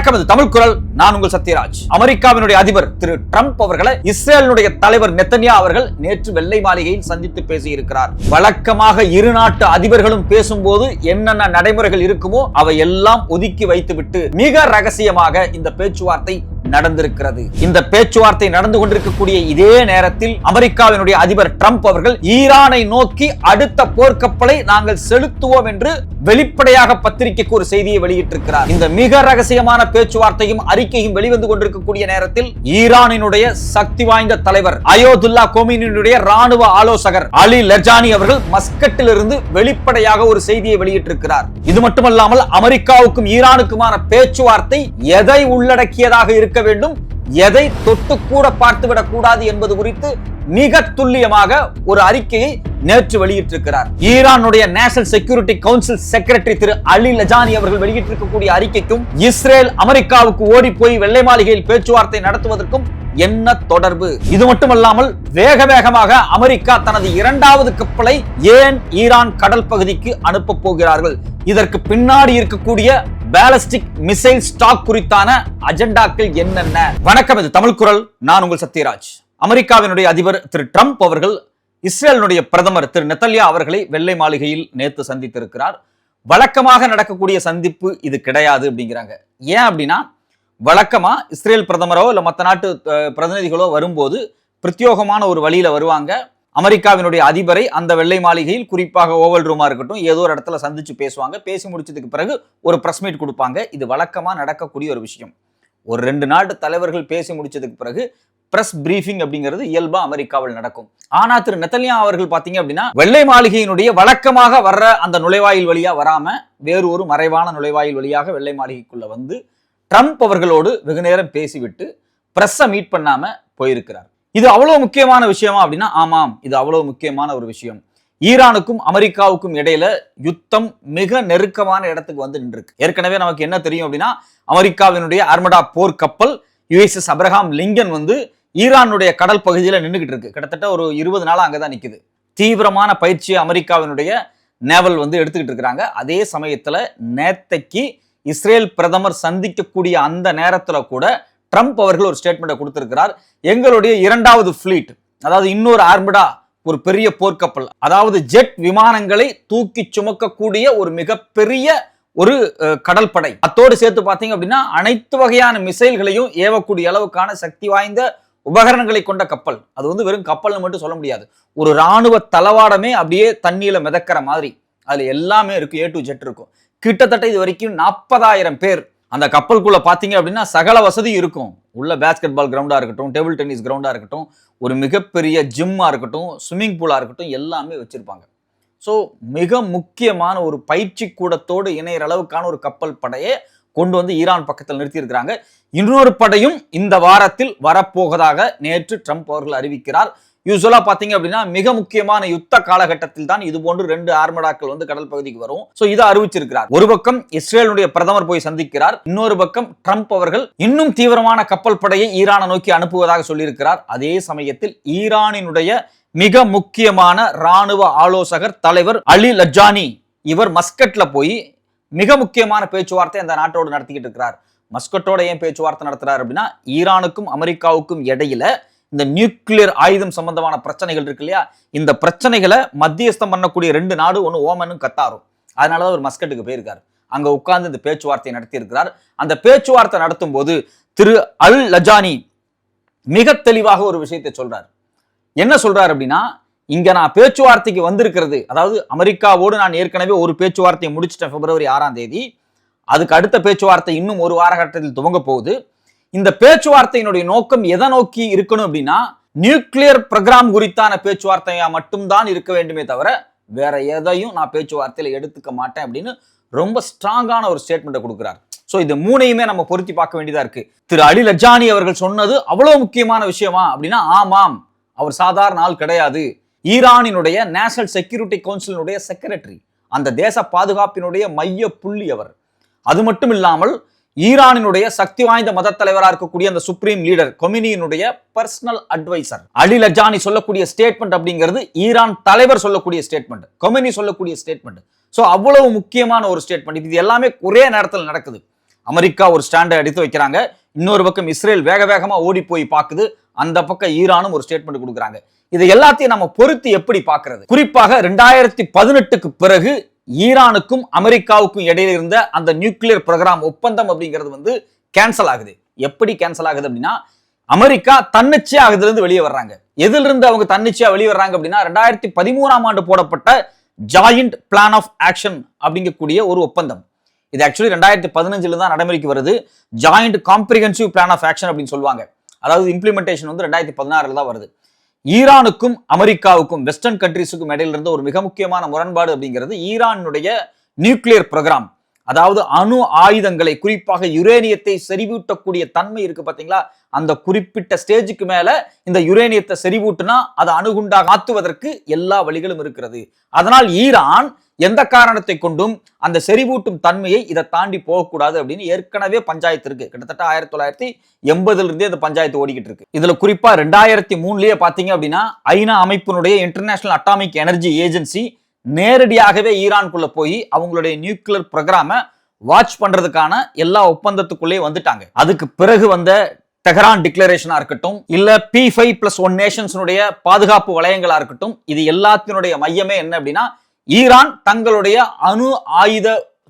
வணக்கம் இது தமிழ் குரல் நான் உங்கள் சத்யராஜ். அமெரிக்காவினுடைய அதிபர் திரு ட்ரம்ப் அவர்களை இஸ்ரேலினுடைய தலைவர் நெத்தன்யா அவர்கள் நேற்று வெள்ளை மாளிகையில் சந்தித்து பேசியிருக்கிறார். வழக்கமாக இரு நாட்டு அதிபர்களும் பேசும்போது என்னென்ன நடைமுறைகள் இருக்குமோ அவை எல்லாம் ஒதுக்கி வைத்துவிட்டு மிக ரகசியமாக இந்த பேச்சுவார்த்தை நடந்திருக்கிறது. இந்த பேச்சுவார்த்தை நடந்து கொண்டிருக்கக்கூடிய இதே நேரத்தில் அமெரிக்காவினுடைய அதிபர் ட்ரம்ப் அவர்கள் ஈரானை நோக்கி அடுத்த போர்க்கப்பலை நாங்கள் செலுத்துவோம் என்று வெளிப்படையாக பத்திரிகைக்கு ஒரு செய்தியை வெளியிட்டிருக்கிறார். இந்த மிக ரகசியமான பேச்சுவார்த்தையும் அறிக்கையும் வெளிவந்து கொண்டிருக்கக்கூடிய நேரத்தில் ஈரானினுடைய சக்தி வாய்ந்த தலைவர் அயோதுல்லா கோமினுடைய ராணுவ ஆலோசகர் அலி லஜானி அவர்கள் மஸ்கட்டில் இருந்து வெளிப்படையாக ஒரு செய்தியை வெளியிட்டிருக்கிறார். இது மட்டுமல்லாமல் அமெரிக்காவுக்கும் ஈரானுக்குமான பேச்சுவார்த்தை எதை உள்ளடக்கியதாக இருக்க வேண்டும். எதை தொட்டு கூட பார்த்துவிடக் கூடாது என்பது குறித்து மிக துல்லியமாக ஒரு அறிக்கையை நேற்று வெளியிட்டிருக்கிறார். ஈரானுடைய நேஷனல் செக்யூரிட்டி கவுன்சில் செக்ரட்டரி திரு அலி லஜானி அவர்கள் வெளியிட்டிருக்கக்கூடிய அறிக்கைக்கும் இஸ்ரேல் அமெரிக்காவுக்கு ஓடி போய் வெள்ளை மாளிகையில் பேச்சுவார்த்தை நடத்துவதற்கும் என்ன தொடர்பு? இது மட்டுமல்லாமல் வேக வேகமாக அமெரிக்கா தனது இரண்டாவது கப்பலை ஏன் ஈரான் கடல் பகுதிக்கு அனுப்ப போகிறார்கள்? இதற்கு பின்னாடி இருக்கக்கூடிய பேலஸ்டிக் மிசைல் ஸ்டாக் குறித்தான அஜெண்டாக்கள் என்னென்ன? வணக்கம் இது தமிழ் குரல். நான் உங்கள் சத்யராஜ். அமெரிக்காவினுடைய அதிபர் திரு ட்ரம்ப் அவர்கள் இஸ்ரேலினுடைய பிரதமர் திரு நெத்தல்யா அவர்களை வெள்ளை மாளிகையில் நேற்று சந்தித்திருக்கிறார். வழக்கமாக நடக்கக்கூடிய சந்திப்பு இது கிடையாது அப்படிங்கிறாங்க. ஏன் அப்படின்னா வழக்கமா இஸ்ரேல் பிரதமரோ இல்லை மற்ற நாட்டு பிரதிநிதிகளோ வரும்போது பிரத்யோகமான ஒரு வழியில வருவாங்க. அமெரிக்காவினுடைய அதிபரை அந்த வெள்ளை மாளிகையில் குறிப்பாக ஓவல் ரூமா இருக்கட்டும் ஏதோ ஒரு இடத்துல சந்திச்சு பேசுவாங்க. பேசி முடிச்சதுக்கு பிறகு ஒரு பிரஸ் மீட் கொடுப்பாங்க. இது வழக்கமாக நடக்கக்கூடிய ஒரு விஷயம். ஒரு ரெண்டு நாட்டு தலைவர்கள் பேசி முடிச்சதுக்கு பிறகு பிரஸ் பிரீஃபிங் அப்படிங்கிறது இயல்பா அமெரிக்காவில் நடக்கும். ஆனா திரு நெத்தன்யா அவர்கள் பாத்தீங்க அப்படின்னா வெள்ளை மாளிகையினுடைய வழக்கமாக வர்ற அந்த நுழைவாயில் வழியா வராம வேறு ஒரு மறைவான நுழைவாயில் வழியாக வெள்ளை மாளிகைக்குள்ள வந்து ட்ரம்ப் அவர்களோடு வெகு நேரம் பேசிவிட்டு பிரஸ்ஸை மீட் பண்ணாம போயிருக்கிறார். இது அவ்வளவு முக்கியமான விஷயமா அப்படின்னா ஆமாம் இது அவ்வளவு முக்கியமான ஒரு விஷயம். ஈரானுக்கும் அமெரிக்காவுக்கும் இடையில யுத்தம் மிக நெருக்கமான இடத்துக்கு வந்து நின்றுருக்கு. ஏற்கனவே நமக்கு என்ன தெரியும் அப்படின்னா அமெரிக்காவினுடைய அர்மடா போர் கப்பல் யுஎஸ்எஸ் அப்ரஹாம் லிங்கன் வந்து ஈரானுடைய கடல் பகுதியில் நின்றுகிட்டு இருக்கு. கிட்டத்தட்ட ஒரு இருபது நாளாக அங்கே தான் நிற்குது தீவிரமான பயிற்சியை அமெரிக்காவினுடைய நேவல் வந்து எடுத்துக்கிட்டு இருக்கிறாங்க. அதே சமயத்தில் நேத்தைக்கு இஸ்ரேல் பிரதமர் சந்திக்கக்கூடிய அந்த நேரத்தில் கூட ட்ரம்ப் அவர்கள் ஒரு ஸ்டேட்மெண்ட்டை கொடுத்திருக்கிறார். எங்களுடைய இரண்டாவது ஃப்ளீட் அதாவது இன்னொரு ஆர்மிடா ஒரு பெரிய போர்க்கப்பல் அதாவது ஜெட் விமானங்களை தூக்கி சுமக்கக்கூடிய ஒரு மிகப்பெரிய ஒரு கடல் படை அத்தோடு சேர்த்து பார்த்தீங்க அப்படின்னா அனைத்து வகையான மிசைல்களையும் ஏவக்கூடிய அளவுக்கான சக்தி வாய்ந்த உபகரணங்களை கொண்ட கப்பல். அது வந்து வெறும் கப்பல்னு மட்டும் சொல்ல முடியாது. ஒரு ராணுவ தளவாடமே அப்படியே தண்ணியில மிதக்கிற மாதிரி. அதுல எல்லாமே இருக்கு ஏ டு ஜெட் இருக்கும். கிட்டத்தட்ட இது வரைக்கும் நாற்பதாயிரம் பேர் அந்த கப்பலுக்குள்ளே பார்த்தீங்க அப்படின்னா சகல வசதி இருக்கும். உள்ள பேஸ்கெட் பால் கிரவுண்டாக இருக்கட்டும் டேபிள் டென்னிஸ் கிரவுண்டாக இருக்கட்டும் ஒரு மிகப்பெரிய ஜிம்மாக இருக்கட்டும் ஸ்விம்மிங் பூலாக இருக்கட்டும் எல்லாமே வச்சுருப்பாங்க. ஸோ மிக முக்கியமான ஒரு பயிற்சி கூடத்தோடு இணையிற அளவுக்கான ஒரு கப்பல் படையை கொண்டு வந்து ஈரான் பக்கத்தில் நிறுத்தியிருக்கிறாங்க. இன்னொரு படையும் இந்த வாரத்தில் வரப்போவதாக நேற்று ட்ரம்ப் அவர்கள் அறிவிக்கிறார். யூஸ்வலாக பார்த்தீங்க அப்படின்னா மிக முக்கியமான யுத்த காலகட்டத்தில் தான் இது போன்று ரெண்டு ஆர்மடாக்கள் வந்து கடல் பகுதிக்கு வரும். ஸோ இதை அறிவிச்சிருக்கிறார். ஒரு பக்கம் இஸ்ரேலுடைய பிரதமர் போய் சந்திக்கிறார். இன்னொரு பக்கம் ட்ரம்ப் அவர்கள் இன்னும் தீவிரமான கப்பல் படையை ஈரானை நோக்கி அனுப்புவதாக சொல்லியிருக்கிறார். அதே சமயத்தில் ஈரானினுடைய மிக முக்கியமான ராணுவ ஆலோசகர் தலைவர் அலி லஜானி இவர் மஸ்கட்ல போய் மிக முக்கியமான பேச்சுவார்த்தை அந்த நாட்டோடு நடத்திக்கிட்டு இருக்கிறார். மஸ்கட்டோட ஏன் பேச்சுவார்த்தை நடத்துறாரு அப்படின்னா ஈரானுக்கும் அமெரிக்காவுக்கும் இடையில இந்த நியூக்ளியர் ஆயுதம் சம்பந்தமான பிரச்சனைகள் இருக்கு இல்லையா? இந்த பிரச்சனைகளை மத்தியஸ்தம் பண்ணக்கூடிய ரெண்டு நாடு ஒன்று ஓமனும் கத்தாரும். அதனால தான் அவர் மஸ்கட்டுக்கு போயிருக்காரு. அங்கே உட்கார்ந்து இந்த பேச்சுவார்த்தையை நடத்தியிருக்கிறார். அந்த பேச்சுவார்த்தை நடத்தும் போது திரு அல் லஜானி மிக தெளிவாக ஒரு விஷயத்தை சொல்றார். என்ன சொல்றாரு அப்படின்னா இங்க நான் பேச்சுவார்த்தைக்கு வந்திருக்கிறது அதாவது அமெரிக்காவோடு நான் ஏற்கனவே ஒரு பேச்சுவார்த்தையை முடிச்சிட்டேன் பிப்ரவரி ஆறாம் தேதி. அதுக்கு அடுத்த பேச்சுவார்த்தை இன்னும் ஒரு வார கட்டத்தில் துவங்க போகுது. இந்த பேச்சுவார்த்தையினுடைய நோக்கம் எதை நோக்கி இருக்கணும் அப்படின்னா நியூக்ளியர் ப்ரோக்ராம் குறித்தான பேச்சுவார்த்தையா மட்டும்தான் இருக்க வேண்டுமே தவிர வேற எதையும் நான் பேச்சுவார்த்தையில எடுத்துக்க மாட்டேன் அப்படின்னு ரொம்ப ஸ்ட்ராங்கான ஒரு ஸ்டேட்மெண்ட்டை கொடுக்குறார். ஸோ இது மூணையுமே நம்ம பொருத்தி பார்க்க வேண்டியதா இருக்கு. திரு அலி லஜானி அவர்கள் சொன்னது அவ்வளவு முக்கியமான விஷயமா அப்படின்னா ஆமாம் அவர் சாதாரண ஆள் கிடையாது. ஈரானினுடைய நேஷனல் செக்யூரிட்டி கவுன்சிலினுடைய செக்ரட்டரி அந்த தேச பாதுகாப்பினுடைய மைய புள்ளி அவர். அது மட்டும் இல்லாமல் ஈரானினுடைய சக்தி வாய்ந்த மத தலைவராக இருக்கக்கூடிய அந்த சுப்ரீம் லீடர் கொமினியினுடைய பர்சனல் அட்வைசர் அலி லஜானி சொல்லக்கூடிய ஸ்டேட்மெண்ட் அப்படிங்கிறது ஈரான் தலைவர் சொல்லக்கூடிய ஸ்டேட்மெண்ட் கொமினி சொல்லக்கூடிய ஸ்டேட்மெண்ட் ஸோ அவ்வளவு முக்கியமான ஒரு ஸ்டேட்மெண்ட் இது எல்லாமே ஒரே நேரத்தில் நடக்குது. அமெரிக்கா ஒரு ஸ்டாண்டை எடுத்து வைக்கிறாங்க. இன்னொரு பக்கம் இஸ்ரேல் வேக வேகமாக ஓடி போய் பார்க்குது அந்த பக்கம் ஈரானும் ஒரு ஸ்டேட்மெண்ட் கொடுக்குறாங்க. இதை எல்லாத்தையும் நம்ம பொறுத்து எப்படி பார்க்கறது குறிப்பாக ரெண்டாயிரத்தி பதினெட்டுக்கு பிறகு ஈரானுக்கும் அமெரிக்காவுக்கும் இடையில இருந்த அந்த நியூக்ளியர் ப்ரோக்ராம் ஒப்பந்தம் அப்படிங்கிறது வந்து கேன்சல் ஆகுது. எப்படி கேன்சல் ஆகுது அப்படின்னா அமெரிக்கா தன்னிச்சையா அதுலேருந்து வெளியே வர்றாங்க. எதிலிருந்து இருந்து அவங்க தன்னிச்சையா வெளியே வர்றாங்க அப்படின்னா ரெண்டாயிரத்தி பதிமூணாம் ஆண்டு போடப்பட்ட ஜாயிண்ட் பிளான் ஆஃப் ஆக்ஷன் அப்படிங்கக்கூடிய ஒரு ஒப்பந்தம். இது ஆக்சுவலி ரெண்டாயிரத்தி பதினஞ்சுல தான் நடைமுறைக்கு வருது. Joint comprehensive plan of action அப்படின்னு சொல்லுவாங்க. அதாவது இம்ப்ளிமெண்டேஷன் வந்து ரெண்டாயிரத்தி பதினாறுல தான் வருது. ஈரானுக்கும் அமெரிக்காவுக்கும் வெஸ்டர்ன் கண்ட்ரிஸுக்கும் இடையில இருந்த ஒரு மிக முக்கியமான முரண்பாடு அப்படிங்கிறது ஈரானுடைய நியூக்ளியர் ப்ரோக்ராம் அதாவது அணு ஆயுதங்களை குறிப்பாக யுரேனியத்தை செறிவூட்டக்கூடிய தன்மை இருக்கு பாத்தீங்களா? அந்த குறிப்பிட்ட ஸ்டேஜுக்கு மேல இந்த யுரேனியத்தை செறிவூட்டுனா அதை அணுகுண்டாக மாற்றுவதற்கு எல்லா வழிகளும் இருக்கிறது. அதனால் ஈரான் எந்த காரணத்தை கொண்டும் அந்த செறிவூட்டும் தன்மையை இதை தாண்டி போகக்கூடாது அப்படின்னு ஏற்கனவே பஞ்சாயத்து இருக்கு. கிட்டத்தட்ட ஆயிரத்தி தொள்ளாயிரத்தி எண்பதுல இருந்தே இந்த பஞ்சாயத்து ஓடிக்கிட்டு இருக்கு. இதுல குறிப்பா ரெண்டாயிரத்தி மூணுலயே பாத்தீங்க அப்படின்னா ஐநா அமைப்பினுடைய இன்டர்நேஷனல் அட்டாமிக் எனர்ஜி ஏஜென்சி நேரடியாகவே ஈரான்குள்ள போய் அவங்களுடைய நியூக்ளியர் ப்ரோக்ராமை வாட்ச் பண்றதுக்கான எல்லா ஒப்பந்தத்துக்குள்ளேயே வந்துட்டாங்க. அதுக்கு பிறகு வந்த டெஹரான் டிக்ளரேஷனா இருக்கட்டும் இல்ல பி ஃபைவ் பிளஸ் ஒன் நேஷன்ஸினுடைய பாதுகாப்பு வளையங்களா இருக்கட்டும் இது எல்லாத்தினுடைய மையமே என்ன அப்படின்னா ஈரான் தங்களுடைய அணு ஆயுத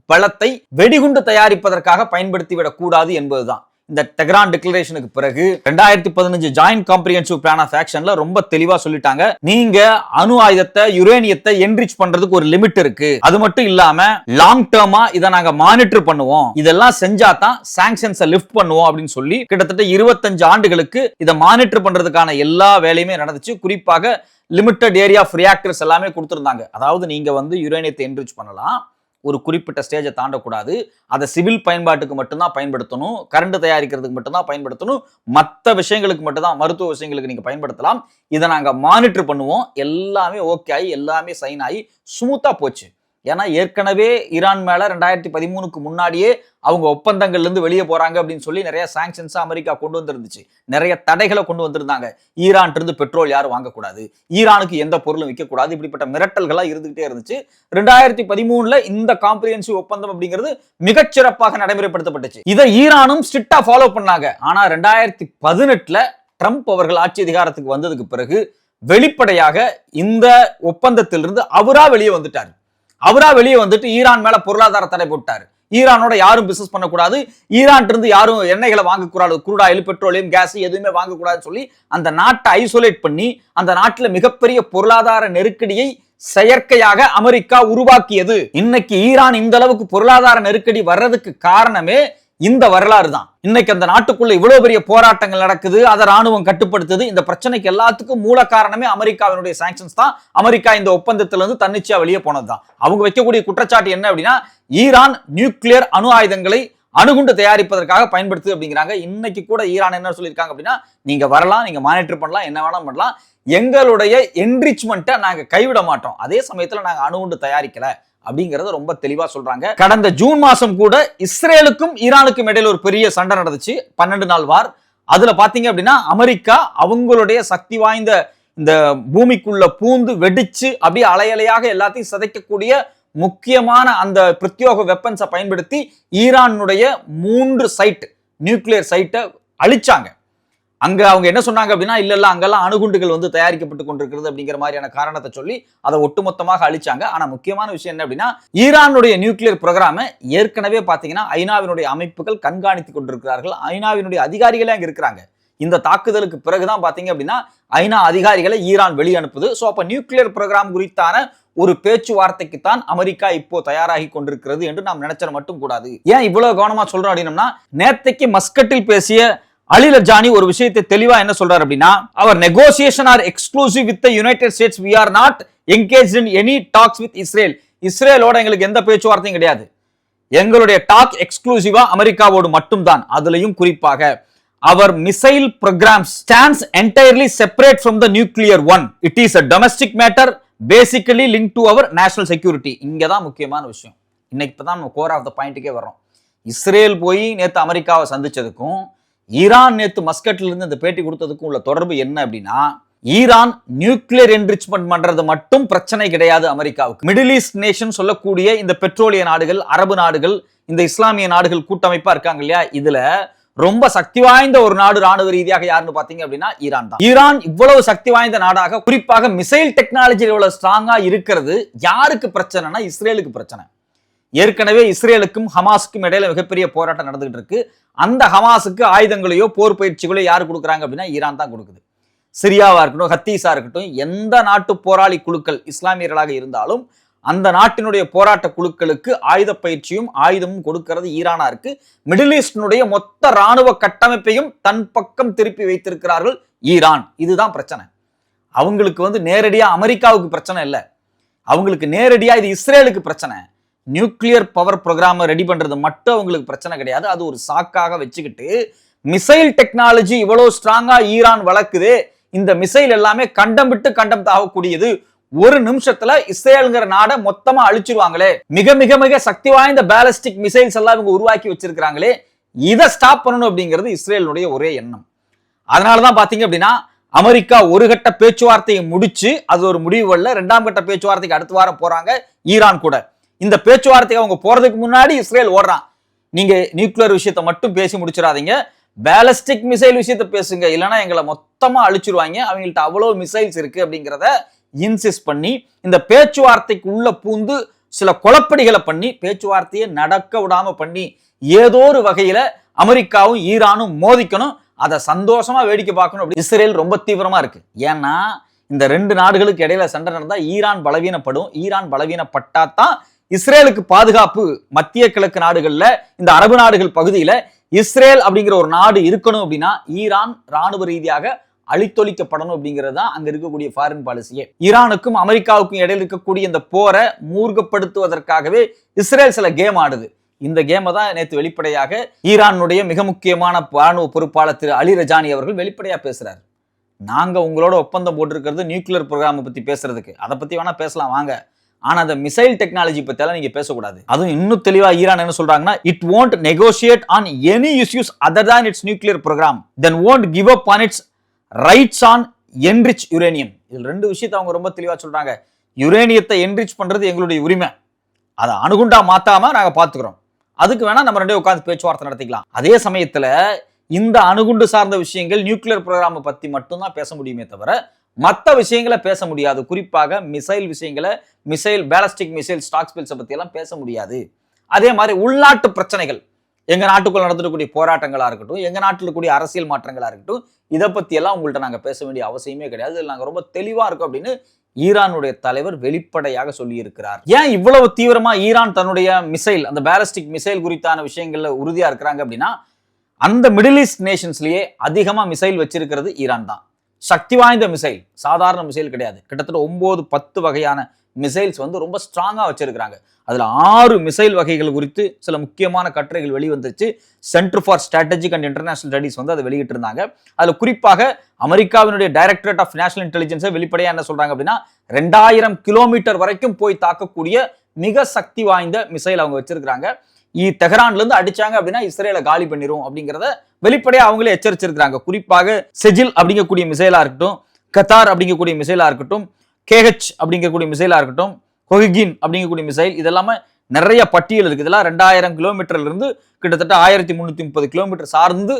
பலத்தை வெடிகுண்டு தயாரிப்பதற்காக பயன்படுத்திவிடக் கூடாது என்பதுதான். இந்த டெக்ரான் டிக்ளரேஷனுக்கு பிறகு ரெண்டாயிரத்தி பதினஞ்சு ஜாயின் காம்ப்ரிஹென்சிவ் பிளான் ஆஃப் ஆக்ஷன்ல ரொம்ப தெளிவா சொல்லிட்டாங்க. நீங்க அணு ஆயுதத்தை யுரேனியத்தை என்ரிச் பண்றதுக்கு ஒரு லிமிட் இருக்கு. அது மட்டும் இல்லாம லாங் டேர்மா இதை நாங்க மானிட்டர் பண்ணுவோம். இதெல்லாம் செஞ்சா தான் சாங்ஷன்ஸை லிஃப்ட் பண்ணுவோம் அப்படின்னு சொல்லி கிட்டத்தட்ட இருபத்தஞ்சு ஆண்டுகளுக்கு இதை மானிட்டர் பண்றதுக்கான எல்லா வேலையுமே நடந்துச்சு. குறிப்பாக லிமிட்டட் ஏரியா ஆஃப் ரியாக்டர்ஸ் எல்லாமே கொடுத்துருந்தாங்க. அதாவது நீங்க வந்து யுரேனியத்தை என்ரிச் பண்ணலாம். ஒரு குறிப்பிட்ட ஸ்டேஜை தாண்டக்கூடாது. அதை சிவில் பயன்பாட்டுக்கு மட்டும்தான் பயன்படுத்தணும். கரண்ட் தயாரிக்கிறதுக்கு மட்டும்தான் பயன்படுத்தணும். மற்ற விஷயங்களுக்கு மட்டும்தான் மருத்துவ விஷயங்களுக்கு நீங்கள் பயன்படுத்தலாம். இதை நாங்கள் மானிட்டர் பண்ணுவோம். எல்லாமே ஓகே ஆகி எல்லாமே சைன் ஆகி ஸ்மூத்தாக போச்சு. ஏன்னா ஏற்கனவே ஈரான் மேல ரெண்டாயிரத்தி பதிமூணுக்கு முன்னாடியே அவங்க ஒப்பந்தங்கள்ல இருந்து வெளியே போறாங்க அப்படின்னு சொல்லி நிறைய சாங்ஷன்ஸ் அமெரிக்கா கொண்டு வந்திருந்துச்சு. நிறைய தடைகளை கொண்டு வந்திருந்தாங்க. ஈரான் இருந்து பெட்ரோல் யாரும் வாங்கக்கூடாது. ஈரானுக்கு எந்த பொருளும் விற்கக்கூடாது. இப்படிப்பட்ட மிரட்டல்களாக இருந்துகிட்டே இருந்துச்சு. ரெண்டாயிரத்தி பதிமூணுல இந்த காம்ப்ரிஹென்சிவ் ஒப்பந்தம் அப்படிங்கிறது மிகச்சிறப்பாக நடைமுறைப்படுத்தப்பட்டுச்சு. இதை ஈரானும் ஸ்ட்ரிக்டா ஃபாலோ பண்ணாங்க. ஆனா ரெண்டாயிரத்தி பதினெட்டுல ட்ரம்ப் அவர்கள் ஆட்சி அதிகாரத்துக்கு வந்ததுக்கு பிறகு வெளிப்படையாக இந்த ஒப்பந்தத்திலிருந்து அவரா வெளியே வந்துட்டார். அவரா வெளியே வந்துட்டு ஈரான் மேல பொருளாதார தடை போட்டாரு. ஈரானோட யாரும் பிசினஸ் பண்ணக்கூடாது. ஈரான் இருந்து யாரும் எண்ணெய்களை வாங்கக்கூடாது. குரூடாயில் பெட்ரோலியம் கேஸ் எதுவுமே வாங்கக்கூடாதுன்னு சொல்லி அந்த நாட்டை ஐசோலேட் பண்ணி அந்த நாட்டில் மிகப்பெரிய பொருளாதார நெருக்கடியை செயற்கையாக அமெரிக்கா உருவாக்கியது. இன்னைக்கு ஈரான் இந்த அளவுக்கு பொருளாதார நெருக்கடி வர்றதுக்கு காரணமே இந்த வரலாறு தான் இன்னைக்கு அந்த நாட்டுக்குள்ள இவ்வளவு பெரிய போராட்டங்கள் நடக்குது அதை ராணுவம் கட்டுப்படுத்துது. இந்த பிரச்சனைக்கு எல்லாத்துக்கும் மூல காரணமே அமெரிக்காவினுடைய சாங்ஷன்ஸ் தான். அமெரிக்கா இந்த ஒப்பந்தத்துல இருந்து தன்னிச்சையா வெளியே போனது தான் அவங்க வைக்கக்கூடிய குற்றச்சாட்டு என்ன அப்படின்னா ஈரான் நியூக்ளியர் அணு ஆயுதங்களை அணுகுண்டு தயாரிப்பதற்காக பயன்படுத்துது அப்படிங்கிறாங்க. இன்னைக்கு கூட ஈரான் என்ன சொல்லியிருக்காங்க அப்படின்னா நீங்க வரலாம் நீங்க மானிட்டர் பண்ணலாம் என்ன வேணாலும் பண்ணலாம். எங்களுடைய என்ரிச்மெண்ட்டை நாங்கள் கைவிட மாட்டோம். அதே சமயத்தில் நாங்கள் அணுகுண்டு தயாரிக்கல. அப்படிங்கறத ரொம்ப தெளிவா சொல்றாங்க. கடந்த ஜூன் மாசம் கூட இஸ்ரேலுக்கும் ஈரானுக்கும் இடையில ஒரு பெரிய சண்டை நடந்துச்சு. பன்னெண்டு நாள் வார். அதுல பாத்தீங்க அப்படின்னா அமெரிக்கா அவங்களுடைய சக்தி வாய்ந்த இந்த பூமிக்குள்ள பூந்து வெடிச்சு அப்படியே அலையலையாக எல்லாத்தையும் சிதைக்கக்கூடிய முக்கியமான அந்த பிரத்யோக வெப்பன்ஸை பயன்படுத்தி ஈரானுடைய மூன்று சைட் நியூக்ளியர் சைட்டை அழிச்சாங்க. அங்க அவங்க என்ன சொன்னாங்க அப்படின்னா இல்ல இல்ல அங்கெல்லாம் அணுகுண்டுகள் வந்து தயாரிக்கப்பட்டு கொண்டிருக்கிறது அப்படிங்கிற மாதிரியான காரணத்தை சொல்லி அதை ஒட்டுமொத்தமாக அழிச்சாங்க. ஆனா முக்கியமான விஷயம் என்ன அப்படின்னா ஈரானுடைய நியூக்ளியர் ப்ரோக்ராம ஏற்கனவே பாத்தீங்கன்னா ஐநாவினுடைய அமைப்புகள் கண்காணித்து கொண்டிருக்கிறார்கள். ஐநாவினுடைய அதிகாரிகளே அங்க இருக்கிறாங்க. இந்த தாக்குதலுக்கு பிறகுதான் பாத்தீங்க அப்படின்னா ஐநா அதிகாரிகளை ஈரான் வெளி அனுப்புது ஸோ அப்ப நியூக்ளியர் ப்ரோக்ராம் குறித்தான ஒரு பேச்சுவார்த்தைக்குத்தான் அமெரிக்கா இப்போ தயாராகி கொண்டிருக்கிறது என்று நாம் நினைச்சற மட்டும் கூடாது. ஏன் இவ்வளவு கவனமா சொல்றோம் அப்படின்னம்னா நேத்தைக்கு மஸ்கட்டில் பேசிய அலில ஜானி ஒரு விஷயத்தை தெளிவா என்ன சொல்றாரு அப்படின்னா அவர் negotiation are exclusive with United States we are not engage in any talks with Israel இஸ்ரேலோட எங்களுக்கு எந்த பேச்சுவார்த்தையும் கிடையாது. எங்களுடைய டாக் எக்ஸ்க்ளூசிவா அமெரிக்காவோடு மட்டும்தான். அதுலயும் குறிப்பாக அவர் missile programme stands entirely separate from the nuclear one it is a domestic matter basically link to our national security இங்கே தான் முக்கியமான விஷயம். இன்னைக்கு இப்போ தான் நம்ம கோர் ஆஃப் த பாயிண்ட்டுக்கே வரோம் இஸ்ரேல் போய் நேற்று அமெரிக்காவை சந்திச்சதுக்கும் ஈரான் நேற்று மஸ்கட்ல இருந்து இந்த பேட்டி கொடுத்ததுக்கும் உள்ள தொடர்பு என்ன அப்படின்னா ஈரான் நியூக்ளியர் என்ரிச்மெண்ட் பண்றது மட்டும் பிரச்சனை கிடையாது அமெரிக்காவுக்கு. மிடில் ஈஸ்ட் நேஷன் சொல்லக்கூடிய இந்த பெட்ரோலிய நாடுகள் அரபு நாடுகள் இந்த இஸ்லாமிய நாடுகள் கூட்டமைப்பா இருக்காங்க இல்லையா? இதுல ரொம்ப சக்தி வாய்ந்த ஒரு நாடு ராணுவ ரீதியாக யாருன்னு பாத்தீங்க அப்படின்னா ஈரான் தான். ஈரான் இவ்வளவு சக்தி வாய்ந்த நாடாக குறிப்பாக மிசைல் டெக்னாலஜி இவ்வளவு ஸ்ட்ராங்கா இருக்கிறது யாருக்கு பிரச்சனைனா இஸ்ரேலுக்கு பிரச்சனை. ஏற்கனவே இஸ்ரேலுக்கும் ஹமாஸுக்கும் இடையில மிகப்பெரிய போராட்டம் நடந்துகிட்டு இருக்கு. அந்த ஹமாஸுக்கு ஆயுதங்களையோ போர் பயிற்சிகளையோ யார் கொடுக்குறாங்க அப்படின்னா ஈரான் தான் கொடுக்குது. சிரியாவா இருக்கட்டும் ஹத்தீஸா இருக்கட்டும் எந்த நாட்டு போராளி குழுக்கள் இஸ்லாமியர்களாக இருந்தாலும் அந்த நாட்டினுடைய போராட்ட குழுக்களுக்கு ஆயுத பயிற்சியும் ஆயுதமும் கொடுக்கிறது ஈரானா இருக்கு. மிடில் ஈஸ்டினுடைய மொத்த ராணுவ கட்டமைப்பையும் தன் பக்கம் திருப்பி வைத்திருக்கிறார்கள் ஈரான். இதுதான் பிரச்சனை. அவங்களுக்கு வந்து நேரடியாக அமெரிக்காவுக்கு பிரச்சனை இல்லை. அவங்களுக்கு நேரடியாக இது இஸ்ரேலுக்கு பிரச்சனை. நியூக்ளியர் பவர் ப்ரோக்ராமை ரெடி பண்ணுறது மட்டும் அவங்களுக்கு பிரச்சனை கிடையாது. அது ஒரு சாக்காக வச்சுக்கிட்டு மிசைல் டெக்னாலஜி இவ்வளோ ஸ்ட்ராங்காக ஈரான் வளர்க்குது. இந்த மிசைல் எல்லாமே கண்டம் விட்டு கண்டம் தாகக்கூடியது ஒரு நிமிஷத்துல இஸ்ரேலுங்கிற நாடை மொத்தமா அழிச்சிருவாங்களே. மிக மிக மிக சக்தி வாய்ந்த பேலஸ்டிக் மிசைல்ஸ் எல்லாம் இவங்க உருவாக்கி வச்சிருக்கிறாங்களே. இதை ஸ்டாப் பண்ணணும் அப்படிங்கிறது இஸ்ரேலுடைய ஒரே எண்ணம். அதனாலதான் பாத்தீங்க அப்படின்னா அமெரிக்கா ஒரு கட்ட பேச்சுவார்த்தையை முடிச்சு அது ஒரு முடிவு வரல. ரெண்டாம் கட்ட பேச்சுவார்த்தைக்கு அடுத்த வாரம் போறாங்க ஈரான் கூட. இந்த பேச்சுவார்த்தைக்கு அவங்க போறதுக்கு முன்னாடி இஸ்ரேல் ஓடுறான். நீங்க நியூக்ளியர் விஷயத்தை மட்டும் பேசி முடிச்சிடாதீங்க. பேலஸ்டிக் மிசைல் விஷயத்த பேசுங்க. இல்லைன்னா எங்களை மொத்தமா அழிச்சிருவாங்க. அவங்கள்ட்ட அவ்வளோ மிசைல்ஸ் இருக்கு அப்படிங்கிறத இன்சிஸ்ட் பண்ணி இந்த பேச்சுவார்த்தைக்கு உள்ள பூந்து சில குழப்படிகளை பண்ணி பேச்சுவார்த்தையை நடக்க விடாம பண்ணி ஏதோ ஒரு வகையில அமெரிக்காவும் ஈரானும் மோதிக்கணும். அதை சந்தோஷமா வேடிக்கை பார்க்கணும் அப்படி. இஸ்ரேல் ரொம்ப தீவிரமா இருக்கு. ஏன்னா இந்த ரெண்டு நாடுகளுக்கு இடையில சண்டை நடந்தால் ஈரான் பலவீனப்படும். ஈரான் பலவீனப்பட்டா தான் இஸ்ரேலுக்கு பாதுகாப்பு மத்திய கிழக்கு நாடுகள்ல இந்த அரபு நாடுகள் பகுதியில இஸ்ரேல் அப்படிங்கிற ஒரு நாடு இருக்கணும் அப்படின்னா ஈரான் ராணுவ ரீதியாக அழித்தொழிக்கப்படணும் அப்படிங்கிறது தான் அங்க இருக்கக்கூடிய ஃபாரின் பாலிசியே ஈரானுக்கும் அமெரிக்காவுக்கும் இடையில இருக்கக்கூடிய இந்த போரை மூர்க்கப்படுத்துவதற்காகவே இஸ்ரேல் சில கேம் ஆடுது. இந்த கேமை தான் நேற்று வெளிப்படையாக ஈரானுடைய மிக முக்கியமான ராணுவ பொறுப்பாளர் திரு அலி ரஜானி அவர்கள் வெளிப்படையாக பேசுறாரு. நாங்கள் உங்களோட ஒப்பந்தம் போட்டிருக்கிறது நியூக்ளியர் ப்ரோக்ராமை பற்றி பேசுறதுக்கு. அதை பற்றி வேணா பேசலாம் வாங்க. ஆனால் அந்த மிசைல் டெக்னாலஜி பற்றியெல்லாம் நீங்கள் பேசக்கூடாது. அதுவும் இன்னும் தெளிவாக ஈரான் என்ன சொல்கிறாங்கன்னா it won't negotiate on any issues other than its nuclear programme then won't give up on its rights on enrich uranium இதில் ரெண்டு விஷயத்தை அவங்க ரொம்ப தெளிவாக சொல்கிறாங்க யுரேனியத்தை என்ரிச் பண்ணுறது எங்களுடைய உரிமை. அதை அணுகுண்டா மாற்றாமல் நாங்கள் பார்த்துக்குறோம் அதுக்கு வேணால் நம்ம ரெண்டே உட்காந்து பேச்சுவார்த்தை நடத்திக்கலாம். அதே சமயத்தில் இந்த அணுகுண்டு சார்ந்த விஷயங்கள் நியூக்ளியர் ப்ரோக்ராமை பற்றி மட்டும்தான் பேச முடியுமே தவிர மற்ற விஷயங்களை பேச முடியாது. குறிப்பாக மிசைல் விஷயங்களை மிசைல் பேலஸ்டிக் மிசைல் ஸ்டாக்ஸ் பில்ஸை பற்றியெல்லாம் பேச முடியாது. அதே மாதிரி உள்நாட்டு பிரச்சனைகள் எங்கள் நாட்டுக்குள் நடந்துக்கூடிய போராட்டங்களாக இருக்கட்டும் எங்கள் நாட்டில் கூடிய அரசியல் மாற்றங்களாக இருக்கட்டும் இதை பற்றியெல்லாம் உங்கள்கிட்ட நாங்கள் பேச வேண்டிய அவசியமே கிடையாது. இதில் நாங்கள் ரொம்ப தெளிவாக இருக்கோம் அப்படின்னு ஈரானுடைய தலைவர் வெளிப்படையாக சொல்லியிருக்கிறார். ஏன் இவ்வளவு தீவிரமா ஈரான் தன்னுடைய மிசைல் அந்த பேலஸ்டிக் மிசைல் குறித்தான விஷயங்கள்ல உறுதியா இருக்கிறாங்க அப்படின்னா அந்த மிடில் ஈஸ்ட் நேஷன்ஸ்லயே அதிகமா மிசைல் வச்சிருக்கிறது ஈரான் தான். சக்தி வாய்ந்த மிசைல் சாதாரண மிசைல் கிடையாது. கிட்டத்தட்ட ஒம்பது பத்து வகையான மிசைல்ஸ் வந்து ரொம்ப ஸ்ட்ராங்காக வச்சிருக்கிறாங்க. அதில் ஆறு மிசைல் வகைகள் குறித்து சில முக்கியமான கட்டுரைகள் வெளிவந்துச்சு Center for Strategic and International Studies வந்து அதை வெளியிட்டிருந்தாங்க. அதில் குறிப்பாக அமெரிக்காவினுடைய டைரக்டரேட் ஆஃப் நேஷனல் இன்டெலிஜென்ஸை வெளிப்படையாக என்ன சொல்கிறாங்க அப்படின்னா ரெண்டாயிரம் கிலோமீட்டர் வரைக்கும் போய் தாக்கக்கூடிய மிக சக்தி வாய்ந்த மிசைல் அவங்க வச்சிருக்கிறாங்க. இ தெஹரான்ல அடிச்சாங்க அப்படின்னா இஸ்ரேலை காலி பண்ணிடும் அப்படிங்கிறத வெளிப்படையா அவங்களே எச்சரிச்சிருக்கிறாங்க. குறிப்பாக செஜில் அப்படிங்கக்கூடிய மிசைலா இருக்கட்டும் கத்தார் அப்படிங்கக்கூடிய மிசைலா இருக்கட்டும் கேஹெச் அப்படிங்கக்கூடிய மிசைலா இருக்கட்டும் கொஹிகின் அப்படிங்கக்கூடிய மிசைல் இதெல்லாமே நிறைய பட்டியல் இருக்குது இதெல்லாம் ரெண்டாயிரம் கிலோமீட்டர்ல இருந்து கிட்டத்தட்ட ஆயிரத்தி முந்நூற்றி முப்பது கிலோமீட்டர் சார்ந்து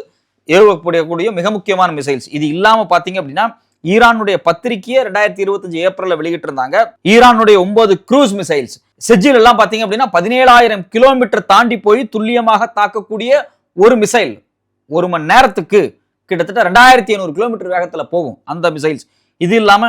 ஏவக்கூடிய மிக முக்கியமான மிசைல்ஸ் இது இல்லாம பாத்தீங்க அப்படின்னா ஈரானுடைய பத்திரிகையை ரெண்டாயிரத்தி இருபத்தஞ்சு ஏப்ரல்ல வெளியிட்டிருந்தாங்க. ஈரானுடைய ஒன்பது க்ரூஸ் மிசைல்ஸ் செஜில் எல்லாம் பாத்தீங்க அப்படின்னா பதினேழாயிரம் கிலோமீட்டர் தாண்டி போய் துல்லியமாக தாக்கக்கூடிய ஒரு மிசைல் ஒரு மணி நேரத்துக்கு கிட்டத்தட்ட ரெண்டாயிரத்தி ஐநூறு கிலோமீட்டர் வேகத்துல போகும் அந்த மிசைல்ஸ் இது இல்லாம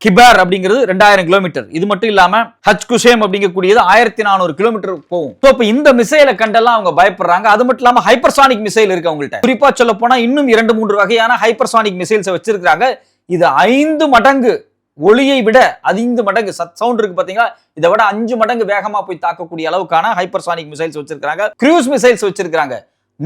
கிபேர் அப்படிங்கிறது ரெண்டாயிரம் கிலோமீட்டர் இது மட்டும் இல்லாம ஹச் குஷேம் அப்படிங்கக்கூடியது ஆயிரத்தி நானூறு கிலோமீட்டர் போகும். So, இந்த மிசைலை கண்டெல்லாம் அவங்க பயப்படுறாங்க. அது மட்டும் இல்லாம ஹைப்பர்சானிக் மிசைல் இருக்கு அவங்கள்ட்ட. குறிப்பா சொல்ல போனா இன்னும் இரண்டு மூன்று வகையான ஹைப்பர்சானிக் மிசைல்ஸ் வச்சிருக்காங்க இது ஐந்து மடங்கு ஒளியை விட ஐந்து மடங்கு சத் சவுண்ட் இருக்கு பாத்தீங்களா? இதை விட அஞ்சு மடங்கு வேகமா போய் தாக்கக்கூடிய அளவுக்கான ஹைப்பர்சானிக் மிசைல்ஸ் வச்சிருக்காங்க க்ரூஸ் மிசைல்ஸ் வச்சிருக்காங்க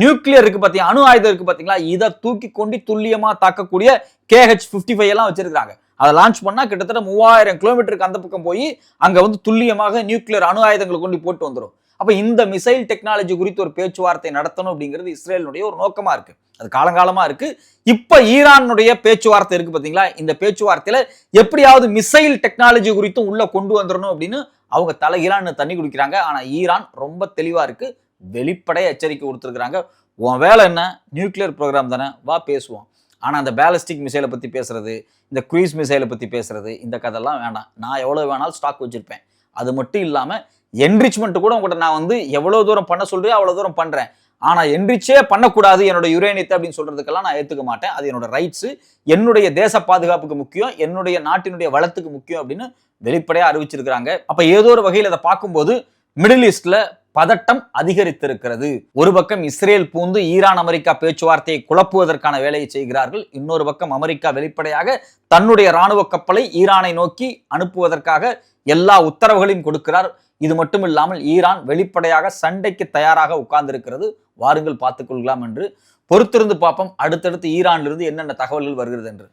நியூக்ளியர் இருக்கு பார்த்தீங்க அணு ஆயுதம் இருக்கு பார்த்தீங்களா இதை தூக்கி கொண்டு துல்லியமாக தாக்கக்கூடிய கேஹெச் ஃபிஃப்டி ஃபைவ் எல்லாம் வச்சிருக்காங்க அதை லான்ச் பண்ணால் கிட்டத்தட்ட மூவாயிரம் கிலோமீட்டருக்கு அந்த பக்கம் போய் அங்கே வந்து துல்லியமாக நியூக்ளியர் அணு ஆயுதங்களை கொண்டு போட்டு வந்துடும் அப்போ இந்த மிசைல் டெக்னாலஜி குறித்து ஒரு பேச்சுவார்த்தை நடத்தணும் அப்படிங்கிறது இஸ்ரேலுடைய ஒரு நோக்கமாக இருக்கு. அது காலங்காலமாக இருக்கு. இப்போ ஈரானுடைய பேச்சுவார்த்தை இருக்கு பார்த்தீங்களா இந்த பேச்சுவார்த்தையில் எப்படியாவது மிசைல் டெக்னாலஜி குறித்தும் உள்ளே கொண்டு வந்துடணும் அப்படின்னு அவங்க தலைகீழான்னு தண்ணி குடிக்கிறாங்க. ஆனால் ஈரான் ரொம்ப தெளிவாக இருக்குது வெளிப்படையாக எச்சரிக்கை கொடுத்துருக்குறாங்க. உன் வேலை என்ன? நியூக்ளியர் ப்ரோக்ராம் தானே. வா பேசுவோம். ஆனால் அந்த பேலஸ்டிக் மிசைலை பற்றி பேசுறது இந்த குரூஸ் மிசைலை பற்றி பேசுறது இந்த கதையெல்லாம் வேண்டாம் நான் எவ்வளோ வேணாலும் ஸ்டாக் வச்சுருப்பேன். அது மட்டும் இல்லாமல் என்ரிச்மெண்ட் கூட உங்கள்கிட்ட நான் வந்து எவ்வளோ தூரம் பண்ண சொல்கிறேன் அவ்வளோ தூரம் பண்ணுறேன் ஆனால் என்ரிச்சே பண்ணக்கூடாது. என்னோட யுரேனியத்தை அப்படின்னு சொல்கிறதுக்கெல்லாம் நான் ஏற்றுக்க மாட்டேன். அது என்னோட ரைட்ஸு என்னுடைய தேச பாதுகாப்புக்கு முக்கியம். என்னுடைய நாட்டினுடைய வளத்துக்கு முக்கியம் அப்படின்னு வெளிப்படையாக அறிவிச்சிருக்கிறாங்க. அப்போ ஏதோ ஒரு வகையில் அதை பார்க்கும்போது மிடில் ஈஸ்டில் பதட்டம் அதிகரித்திருக்கிறது. ஒரு பக்கம் இஸ்ரேல் பூந்து ஈரான் அமெரிக்கா பேச்சுவார்த்தையை குழப்புவதற்கான வேலையை செய்கிறார்கள். இன்னொரு பக்கம் அமெரிக்கா வெளிப்படையாக தன்னுடைய இராணுவ கப்பலை ஈரானை நோக்கி அனுப்புவதற்காக எல்லா உத்தரவுகளையும் கொடுக்கிறார். இது மட்டும் இல்லாமல் ஈரான் வெளிப்படையாக சண்டைக்கு தயாராக உட்கார்ந்திருக்கிறது. வாருங்கள் பார்த்துக்கொள்ளலாம் என்று. பொறுத்திருந்து பார்ப்போம். அடுத்தடுத்து ஈரானிலிருந்து என்னென்ன தகவல்கள் வருகிறது என்று.